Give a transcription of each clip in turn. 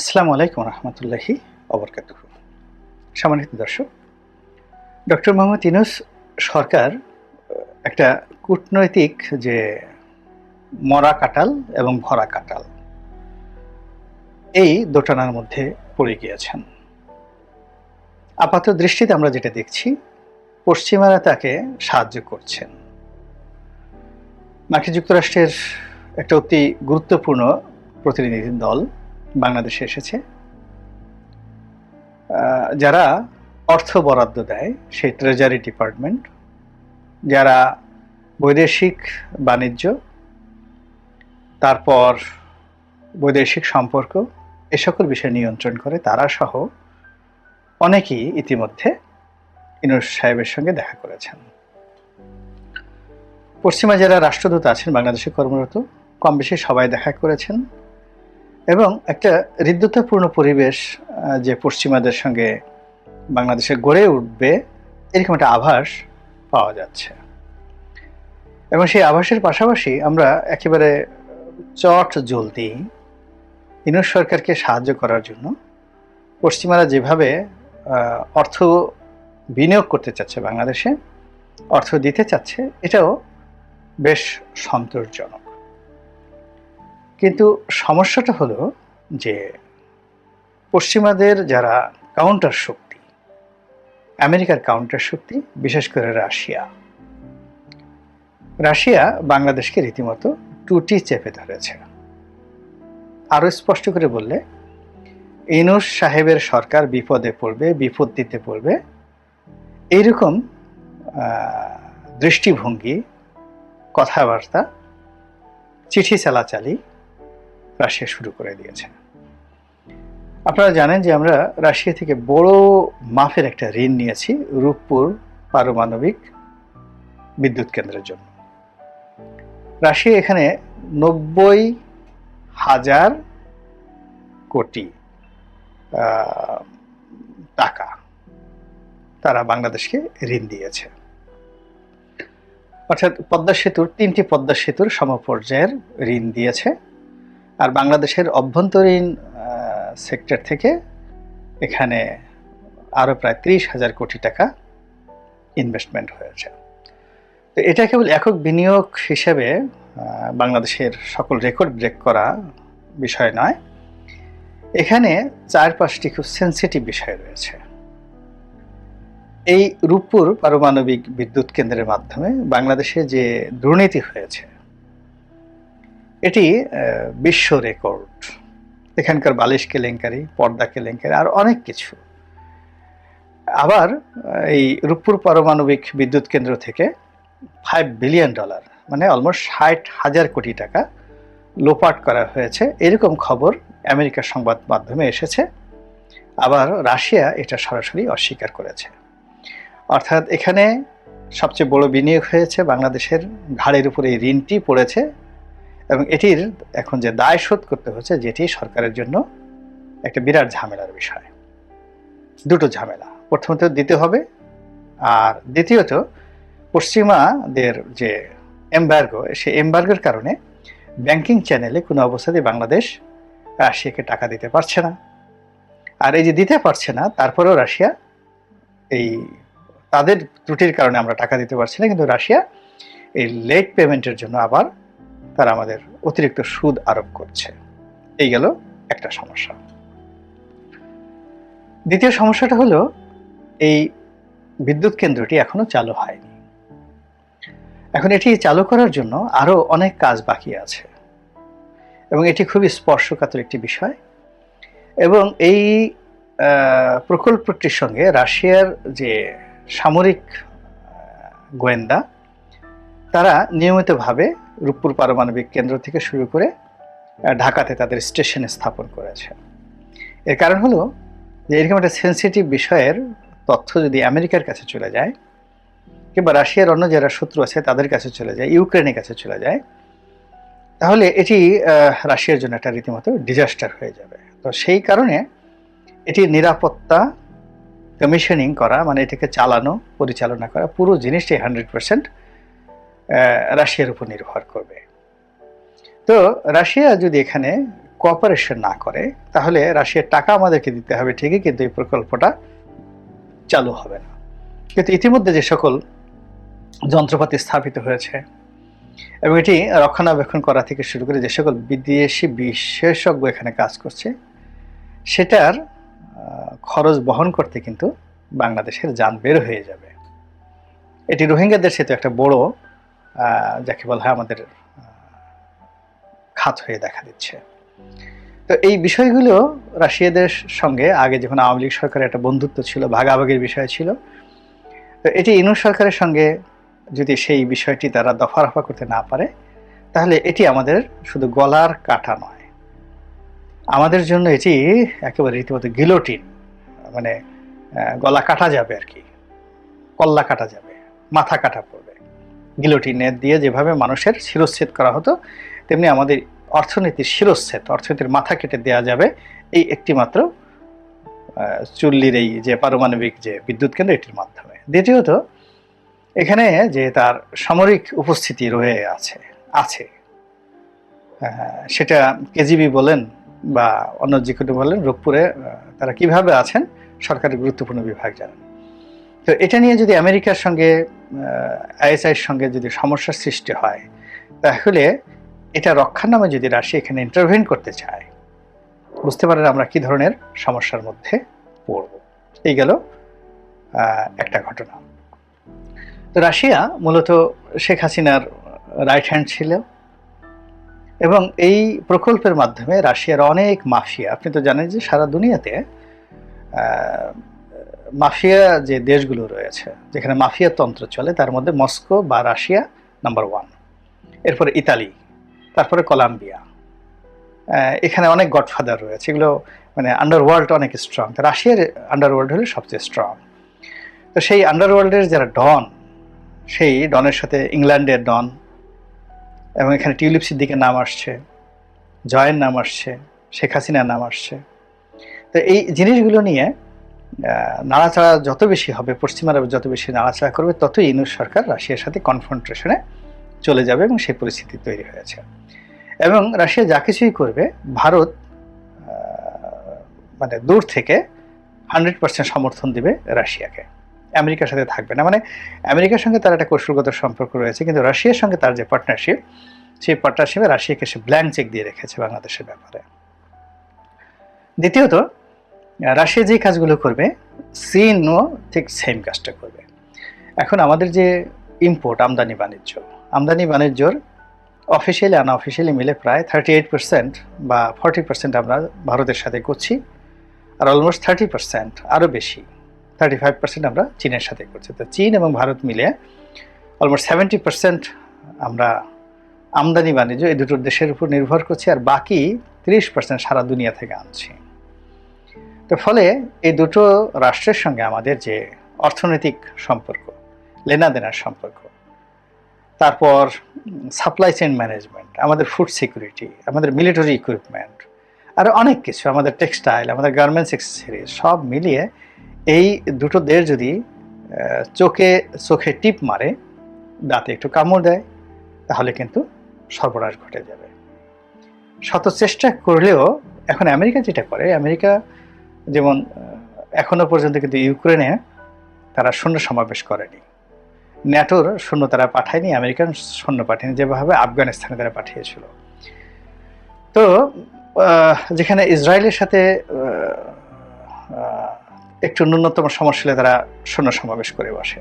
আসসালামু আলাইকুম রহমতুল্লাহি অবরকাত সম্মানিত দর্শক, ডক্টর মোহাম্মদ ইনুস সরকার একটা কূটনৈতিক যে মরা কাটাল এবং ভরা কাটাল এই দোটানার মধ্যে পড়ে গিয়েছেন। আপাত দৃষ্টিতে আমরা যেটা দেখছি, পশ্চিমারা তাকে সাহায্য করছেন। মার্কিন যুক্তরাষ্ট্রের একটা অতি গুরুত্বপূর্ণ প্রতিনিধি দল বাংলাদেশে এসেছে। যারা অর্থ বরাদ্দ দেয়, সেই ট্রেজারি ডিপার্টমেন্ট যারা বৈদেশিক বাণিজ্য, তারপর বৈদেশিক সম্পর্ক, এ সকল বিষয় নিয়ন্ত্রণ করে, তারা সহ অনেকেই ইতিমধ্যে ইনুস সাহেবের সঙ্গে দেখা করেছেন। পশ্চিমা যারা রাষ্ট্রদূত আছেন বাংলাদেশে কর্মরত। কম বেশি সবাই দেখা করেছেন। এবং একটা হৃদ্যতাপূর্ণ পরিবেশ যে পশ্চিমাদের সঙ্গে বাংলাদেশে গড়ে উঠবে, এরকম একটা আভাস পাওয়া যাচ্ছে। এবং সেই আভাসের পাশাপাশি আমরা একেবারে চট জলদি ইনুস সরকারকে সাহায্য করার জন্য পশ্চিমারা যেভাবে অর্থ বিনিয়োগ করতে চাচ্ছে বাংলাদেশে, অর্থ দিতে চাচ্ছে, এটাও বেশ সন্তোষজনক। কিন্তু সমস্যাটা হলো যে পশ্চিমাদের যারা কাউন্টার শক্তি, আমেরিকার কাউন্টার শক্তি, বিশেষ করে রাশিয়া রাশিয়া বাংলাদেশকে রীতিমতো টুটি চেপে ধরেছে। আরও স্পষ্ট করে বললে, ইনুস সাহেবের সরকার বিপদে পড়বে, বিপত্তিতে পড়বে, এইরকম দৃষ্টিভঙ্গি, কথাবার্তা, চিঠি চালাচালি রাশিয়া শুরু করে দিয়েছে। আপনারা জানেন যে আমরা রাশিয়া থেকে বড় মাফের একটা ঋণ নিয়েছি রূপপুর পারমাণবিক বিদ্যুৎ কেন্দ্রের জন্য। রাশিয়া এখানে নব্বই হাজার কোটি টাকা তারা বাংলাদেশকে ঋণ দিয়েছে। অর্থাৎ পদ্মা সেতুর তিনটি পদ্মা সেতুর সমপর্যায়ের ঋণ দিয়েছে। আর বাংলাদেশের অভ্যন্তরীণ সেক্টর থেকে এখানে আরও প্রায় ত্রিশ হাজার কোটি টাকা ইনভেস্টমেন্ট হয়েছে। তো এটা কেবল একক বিনিয়োগ হিসেবে বাংলাদেশের সকল রেকর্ড ব্রেক করা বিষয় নয়। এখানে চার পাঁচটি খুব সেন্সিটিভ বিষয় রয়েছে। এই রূপপুর পারমাণবিক বিদ্যুৎ কেন্দ্রের মাধ্যমে বাংলাদেশে যে দুর্নীতি হয়েছে এটি বিশ্ব রেকর্ড। এখানকার বালিশ কেলেঙ্কারি, পর্দা কেলেঙ্কারি, আর অনেক কিছু। আবার, এই রূপপুর পারমাণবিক বিদ্যুৎ কেন্দ্র থেকে ফাইভ বিলিয়ন ডলার মানে অলমোস্ট ষাট হাজার কোটি টাকা লোপাট করা হয়েছে। এরকম খবর আমেরিকার সংবাদ মাধ্যমে এসেছে। আবার রাশিয়া এটা সরাসরি অস্বীকার করেছে। অর্থাৎ এখানে সবচেয়ে বড় বিনিয়োগ হয়েছে বাংলাদেশের ঘাড়ের উপরে এই ঋণটি পড়েছে। এবং এটির এখন যে দায় শোধ করতে হচ্ছে, যেটি সরকারের জন্য একটা বিরাট ঝামেলার বিষয়। দুটো ঝামেলা। প্রথমত দিতে হবে, আর দ্বিতীয়ত পশ্চিমাদের যে এম্বার্গো সেই এম্বার্গোর কারণে ব্যাংকিং চ্যানেলে কোনো অবস্থাতেই বাংলাদেশ রাশিয়াকে টাকা দিতে পারছে না। আর এই যে দিতে পারছে না, তারপরেও রাশিয়া এই তাদের ত্রুটির কারণে আমরা টাকা দিতে পারছি না, কিন্তু রাশিয়া এই লেট পেমেন্টের জন্য আবার তারা আমাদের অতিরিক্ত সুদ আরোপ করছে। এই গেল একটা সমস্যা। দ্বিতীয় সমস্যাটা হলো, এই বিদ্যুৎ কেন্দ্রটি এখনও চালু হয়নি। এখন এটি চালু করার জন্য আরও অনেক কাজ বাকি আছে। এবং এটি খুবই স্পর্শকাতর একটি বিষয়। এবং এই প্রকল্পটির সঙ্গে রাশিয়ার যে সামরিক গোয়েন্দা, তারা নিয়মিতভাবে রূপপুর পারমাণবিক কেন্দ্র থেকে শুরু করে ঢাকাতে তাদের স্টেশনে স্থাপন করেছে। এর কারণ হলো যে এরকম একটা সেন্সিটিভ বিষয়ের তথ্য যদি আমেরিকার কাছে চলে যায়, কিংবা রাশিয়ার অন্য যারা শত্রু আছে তাদের কাছে চলে যায়, ইউক্রেনের কাছে চলে যায়, তাহলে এটি রাশিয়ার জন্য একটা রীতিমতো ডিজাস্টার হয়ে যাবে। তো সেই কারণে এটি নিরাপত্তা কমিশনিং করা মানে এটাকে চালানো, পরিচালনা করা, পুরো জিনিসটাই হান্ড্রেড পার্সেন্ট রাশিয়ার উপর নির্ভর করবে। তো রাশিয়া যদি এখানে কোঅপারেশন না করে, তাহলে রাশিয়ার টাকা আমাদেরকে দিতে হবে ঠিকই, কিন্তু এই প্রকল্পটা চালু হবে না। কিন্তু ইতিমধ্যে যে সকল যন্ত্রপাতি স্থাপিত হয়েছে এবং এটি রক্ষণাবেক্ষণ করা থেকে শুরু করে যে সকল বিদেশি বিশেষজ্ঞ এখানে কাজ করছে, সেটার খরচ বহন করতে কিন্তু বাংলাদেশের যান বের হয়ে যাবে। এটি রোহিঙ্গাদের সাথে একটা বড় যাকে বলা হয় আমাদের খাত হয়ে দেখা দিচ্ছে। তো এই বিষয়গুলো রাশিয়াদের সঙ্গে আগে যখন আওয়ামী লীগ সরকারের একটা বন্ধুত্ব ছিল, ভাগাভাগির বিষয় ছিল, তো এটি ইনু সরকারের সঙ্গে যদি সেই বিষয়টি তারা দফা রফা করতে না পারে, তাহলে এটি আমাদের শুধু গলার কাটা নয়। আমাদের জন্য এটি একেবারে রীতিমতো গিলোটিন মানে গলা কাটা যাবে আর কি, কল্লা কাটা যাবে, মাথা কাটা পড়বে। গিলোটিনের দিয়ে যেভাবে মানুষের শিরচ্ছেদ করা হতো, তেমনি আমাদের অর্থনীতির শিরচ্ছেদ অর্থনীতির মাথা কেটে দেওয়া যাবে এই একটি মাত্র চুল্লির এই যে পারমাণবিক যে বিদ্যুৎ কেন্দ্র এটির মাধ্যমে। দ্বিতীয়ত, এখানে যে তার সামরিক উপস্থিতি রয়ে আছে আছে। সেটা কেজিবি বলেন বা অন্য যে কোনো বলেন, রূপপুরে তারা কীভাবে আছেন, সরকারের গুরুত্বপূর্ণ বিভাগ জানেন। তো এটা নিয়ে যদি আমেরিকার সঙ্গে আইএসআইয়ের সঙ্গে যদি সমস্যার সৃষ্টি হয়, তাহলে এটা রক্ষার নামে যদি রাশিয়া এখানে ইন্টারভেন করতে চায়, বুঝতে পারেন আমরা কি ধরনের সমস্যার মধ্যে পড়ব। এই গেল একটা ঘটনা। তো রাশিয়া মূলত শেখ হাসিনার রাইট হ্যান্ড ছিল এবং এই প্রকল্পের মাধ্যমে রাশিয়ার অনেক মাফিয়া, আপনি তো জানেন যে সারা দুনিয়াতে মাফিয়া যে দেশগুলো রয়েছে, যেখানে মাফিয়া তন্ত্র চলে, তার মধ্যে মস্কো বা রাশিয়া নাম্বার ওয়ান এরপরে ইতালি, তারপরে কলাম্বিয়া। এখানে অনেক গডফাদার রয়েছে। এগুলো মানে আন্ডারওয়ার্ল্ড অনেক স্ট্রং রাশিয়ার আন্ডারওয়ার্ল্ড হলো সবচেয়ে স্ট্রং তো সেই আন্ডারওয়ার্ল্ডের যারা ডন, সেই ডনের সাথে ইংল্যান্ডের ডন, এবং এখানে টিউলিপ সিদ্দিকের নাম আসছে, জয়ের নাম আসছে, শেখ হাসিনার নাম আসছে। তো এই জিনিসগুলো নিয়ে নাড়াচাড়া যত বেশি হবে, পশ্চিমারা যত বেশি নাড়াচাড়া করবে, ততই ইনুস সরকার রাশিয়ার সাথে কনফ্রন্ট্রেশনে চলে যাবে এবং সেই পরিস্থিতি তৈরি হয়েছে। এবং রাশিয়া যা কিছুই করবে, ভারত মানে দূর থেকে হান্ড্রেড পার্সেন্ট সমর্থন দিবে রাশিয়াকে। আমেরিকার সাথে থাকবে না। মানে আমেরিকার সঙ্গে তার একটা কৌশলগত সম্পর্ক রয়েছে, কিন্তু রাশিয়ার সঙ্গে তার যে পার্টনারশিপ সেই পার্টনারশিপে রাশিয়াকে সে ব্ল্যাঙ্ক চেক দিয়ে রেখেছে বাংলাদেশের ব্যাপারে। দ্বিতীয়ত রাশিয়া যে কাজগুলো করবে চীনও ঠিক সেম কাজটা করবে। এখন আমাদের যে ইম্পোর্ট আমদানি, বাণিজ্য, আমদানি, বাণিজ্যর অফিসিয়ালি আনঅফিসিয়ালি মিলে প্রায় থার্টি এইট পার্সেন্ট বা ফর্টি পার্সেন্ট আমরা ভারতের সাথে করছি আর অলমোস্ট থার্টি পার্সেন্ট আরও বেশি থার্টি ফাইভ পার্সেন্ট আমরা চীনের সাথে করছি। তো চীন এবং ভারত মিলে অলমোস্ট সেভেন্টি পার্সেন্ট আমরা আমদানি, বাণিজ্য এই দুটো দেশের উপর নির্ভর করছি আর বাকি তিরিশ পার্সেন্ট সারা দুনিয়া থেকে আনছি। তো ফলে এই দুটো রাষ্ট্রের সঙ্গে আমাদের যে অর্থনৈতিক সম্পর্ক, লেনাদেনার সম্পর্ক, তারপর সাপ্লাই চেইন ম্যানেজমেন্ট আমাদের ফুড সিকিউরিটি আমাদের মিলিটারি ইকুইপমেন্ট আর অনেক কিছু, আমাদের টেক্সটাইল আমাদের গার্মেন্টস এক্সেসরিজ সব মিলিয়ে এই দুটো দেশ যদি চোখে চোখে টিপ মারে, দাঁতে একটু কামড় দেয়, তাহলে কিন্তু সর্বনাশ ঘটে যাবে। শত চেষ্টা করলেও এখন আমেরিকা যেটা করে, আমেরিকা যেমন এখনও পর্যন্ত কিন্তু ইউক্রেনে তারা সৈন্য সমাবেশ করেনি। ন্যাটোর সৈন্য তারা পাঠায়নি, আমেরিকান সৈন্য পাঠায়নি, যেভাবে আফগানিস্তানে তারা পাঠিয়েছিল। তো যেখানে ইসরায়েলের সাথে একটু ন্যূনতম সমস্যা তারা সৈন্য সমাবেশ করে বসে।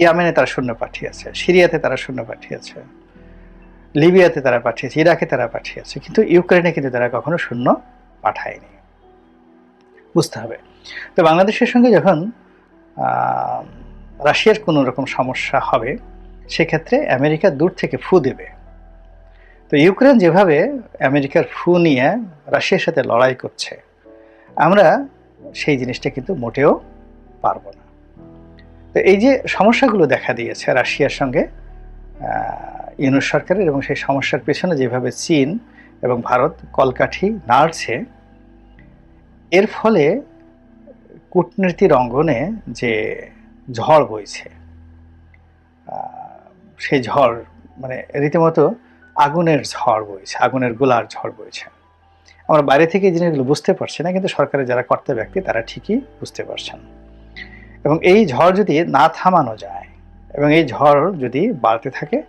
ইয়ামেনে তারা সৈন্য পাঠিয়েছে, সিরিয়াতে তারা সৈন্য পাঠিয়েছে, লিবিয়াতে তারা পাঠিয়েছে, ইরাকে তারা পাঠিয়েছে, কিন্তু ইউক্রেনে কিন্তু তারা কখনো শূন্য পাঠায়নি। বুঝতে হবে। তো বাংলাদেশের সঙ্গে যখন রাশিয়ার কোনো রকম সমস্যা হবে, সেক্ষেত্রে আমেরিকা দূর থেকে ফু দেবে। তো ইউক্রেন যেভাবে আমেরিকার ফু নিয়ে রাশিয়ার সাথে লড়াই করছে, আমরা সেই জিনিসটা কিন্তু মোটেও পারব না। তো এই যে সমস্যাগুলো দেখা দিয়েছে রাশিয়ার সঙ্গে ইউনুস সরকারের এবং সেই সমস্যার পেছনে যেভাবে চীন এবং ভারত কলকাঠি নাড়ছে এর ফলে কূটনীতির অঙ্গনে যে ঝড় বইছে সেই ঝড় মানে রীতিমতো আগুনের ঝড় বইছে, আগুনের গোলার ঝড় বইছে। আমরা বাইরে থেকে জিনিসগুলো বুঝতে পারছি না, কিন্তু সরকারের যারা কর্তা ব্যক্তি, তারা ঠিকই বুঝতে পারছেন। এবং এই ঝড় যদি না থামানো যায়, এবং এই ঝড় যদি বাড়তে থাকে,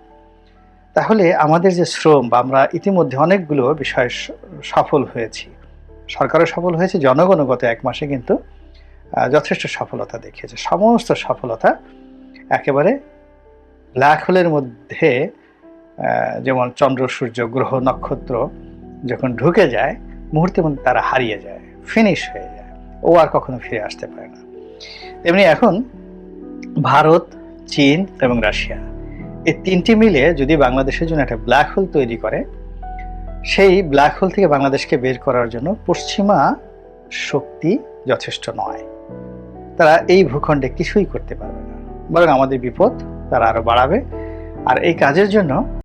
তাহলে আমাদের যে শ্রম, বা আমরা ইতিমধ্যে অনেকগুলো বিষয় সফল হয়েছি। সরকারও সফল হয়েছে, জনগণও গত এক মাসে কিন্তু যথেষ্ট সফলতা দেখিয়েছে। সমস্ত সফলতা একেবারে ব্ল্যাক হোলের মধ্যে যেমন চন্দ্র, সূর্য, গ্রহ, নক্ষত্র যখন ঢুকে যায়, মুহূর্তের মধ্যে তারা হারিয়ে যায় ফিনিশ হয়ে যায়, ও আর কখনো ফিরে আসতে পারে না। তেমনি এখন ভারত, চীন এবং রাশিয়া, এই তিনটি মিলে যদি বাংলাদেশের জন্য একটা ব্ল্যাক হোল তৈরি করে সেই ব্ল্যাক হোল থেকে বাংলাদেশকে বের করার জন্য পশ্চিমা শক্তি যথেষ্ট নয়। তারা এই ভূখণ্ডে কিছুই করতে পারবে না। বরং আমাদের বিপদ তারা আরও বাড়াবে। আর এই কাজের জন্য